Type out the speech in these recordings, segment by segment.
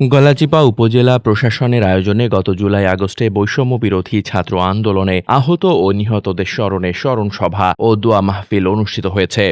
গলাচিপা উপজেলা প্রশাসনের আয়োজনে গত জুলাই আগস্টে বৈষম্য বিরোধী ছাত্র আন্দোলনে আহত ও নিহতদের স্মরণে স্মরণ সভা ও দোয়া মাহফিল অনুষ্ঠিত হয়েছে।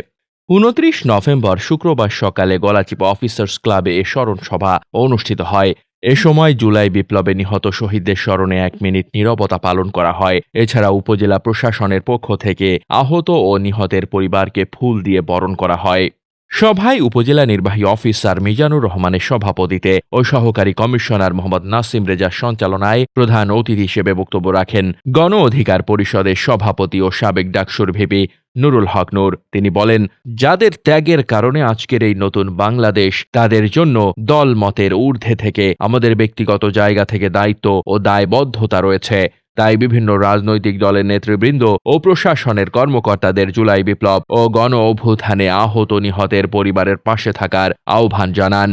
উনত্রিশ নভেম্বর শুক্রবার সকালে গলাচিপা অফিসার্স ক্লাবে এ স্মরণ সভা অনুষ্ঠিত হয়। এ সময় জুলাই বিপ্লবে নিহত শহীদদের স্মরণে এক মিনিট নীরবতা পালন করা হয়। এছাড়া উপজেলা প্রশাসনের পক্ষ থেকে আহত ও নিহতের পরিবারকে ফুল দিয়ে বরণ করা হয়। সভায় উপজেলা নির্বাহী অফিসার মিজানুর রহমানের সভাপতিতে ও সহকারী কমিশনার মোহাম্মদ নাসিম রেজার সঞ্চালনায় প্রধান অতিথি হিসেবে বক্তব্য রাখেন গণ অধিকার পরিষদের সভাপতি ও সাবেক ডাকসুর ভিপি নুরুল হক নূর। তিনি বলেন, যাদের ত্যাগের কারণে আজকের এই নতুন বাংলাদেশ, তাদের জন্য দল মতের ঊর্ধ্বে থেকে আমাদের ব্যক্তিগত জায়গা থেকে দায়িত্ব ও দায়বদ্ধতা রয়েছে। তাই বিভিন্ন রাজনৈতিক দলের নেতৃবৃন্দ ও প্রশাসনের কর্মকর্তাদের জুলাই বিপ্লব ও গণ অভ্যুত্থানে আহত নিহতের পরিবারের পাশে থাকার আহ্বান জানান।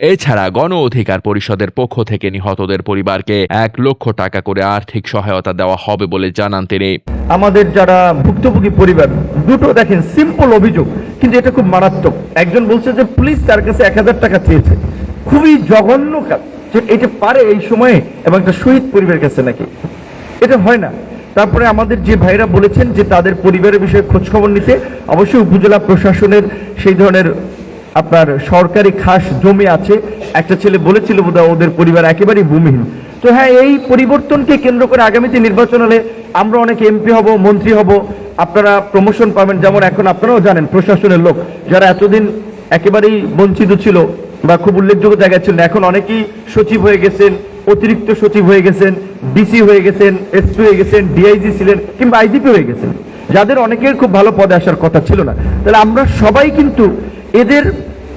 এছাড়া গণ অধিকার পরিষদের পক্ষ থেকে নিহতদের পরিবারকে এক লক্ষ টাকা করে আর্থিক সহায়তা দেওয়া হবে বলে জানান তিনি। আমাদের যারা ভুক্তভোগী পরিবার, দুটো দেখেন সিম্পল অভিযোগ, কিন্তু এটা খুব মারাত্মক। একজন বলছে যে, পুলিশ তার কাছে এক হাজার টাকা চেয়েছে। খুবই জঘন্য কাজ এটা পারে এই সময়ে এবং একটা শহীদ পরিবারের কাছে নাকি। এটা হয় না। তারপরে আমাদের যে ভাইরা বলেছেন যে তাদের পরিবারের বিষয়ে খোঁজখবর নিতে অবশ্যই উপজেলা প্রশাসনের সেই ধরনের আপনার সরকারি খাস জমি আছে। একটা ছেলে বলেছিল বোধহয় ওদের পরিবার একেবারেই ভূমিহীন। তো হ্যাঁ এই পরিবর্তনকে কেন্দ্র করে আগামীতে নির্বাচন হলে আমরা অনেক এমপি হব, মন্ত্রী হব, আপনারা প্রমোশন পাবেন যেমন এখন আপনারাও জানেন প্রশাসনের লোক যারা এতদিন একেবারেই বঞ্চিত ছিল বা খুব উল্লেখযোগ্য জায়গায় ছিলেন, এখন অনেকেই সচিব হয়ে গেছেন। অতিরিক্ত সচিব হয়ে গেছেন ডিসি হয়ে গেছেন এসপি হয়ে গেছেন ডিআইজি ছিলেন কিংবা আইজিপি হয়ে গেছেন। যাদের অনেকের খুব ভালো পদে আসার কথা ছিল না। তাহলে আমরা সবাই কিন্তু এদের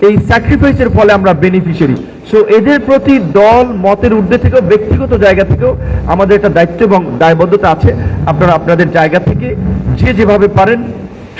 এই স্যাক্রিফাইসের ফলে আমরা বেনিফিশিয়ারি সো এদের প্রতি দল, মতের ঊর্ধ্বে থেকেও, ব্যক্তিগত জায়গা থেকেও আমাদের একটা দায়িত্ব এবং দায়বদ্ধতা আছে। আপনারা আপনাদের জায়গা থেকে যে যেভাবে পারেন,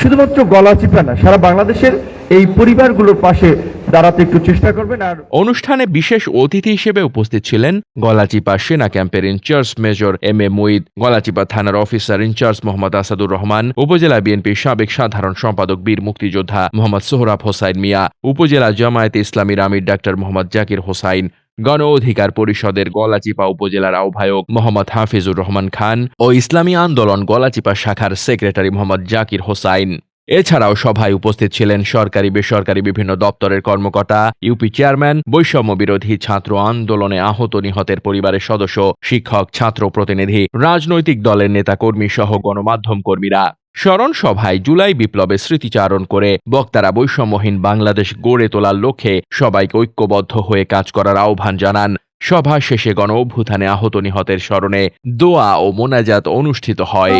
শুধুমাত্র গলা চিপা না, সারা বাংলাদেশের এই পরিবারগুলোর পাশে দাঁড়াতে একটু চেষ্টা করবেন আর অনুষ্ঠানে বিশেষ অতিথি হিসেবে উপস্থিত ছিলেন গলাচিপা সেনা ক্যাম্পের incharge major M A Muid Galachipa থানার অফিসার ইনচার্জ মোহাম্মদ আসাদুর রহমান, উপজেলা বিএনপির সাবেক সাধারণ সম্পাদক বীর মুক্তিযোদ্ধা মোহাম্মদ সোহরাব হোসাইন মিয়া, উপজেলা জামায়াতে ইসলামীর আমির ডাক্তার মোহাম্মদ জাকির হোসাইন, গণ অধিকার পরিষদের গলাচিপা উপজেলার আহ্বায়ক মোহাম্মদ হাফিজুর রহমান খান ও ইসলামী আন্দোলন গলাচিপা শাখার সেক্রেটারি মোহাম্মদ জাকির হোসাইন। এছাড়াও সভায় উপস্থিত ছিলেন সরকারি বেসরকারি বিভিন্ন দপ্তরের কর্মকর্তা ইউপি চেয়ারম্যান বৈষম্য বিরোধী ছাত্র আন্দোলনে আহত নিহতের পরিবারের সদস্য শিক্ষক ছাত্র প্রতিনিধি রাজনৈতিক দলের নেতাকর্মী সহ গণমাধ্যম কর্মীরা স্মরণ সভায় জুলাই বিপ্লবে স্মৃতিচারণ করে বক্তারা বৈষম্যহীন বাংলাদেশ গড়ে তোলার লক্ষ্যে সবাইকে ঐক্যবদ্ধ হয়ে কাজ করার আহ্বান জানান সভা শেষে গণ অভ্যুত্থানে আহত নিহতের স্মরণে দোয়া ও মোনাজাত অনুষ্ঠিত হয়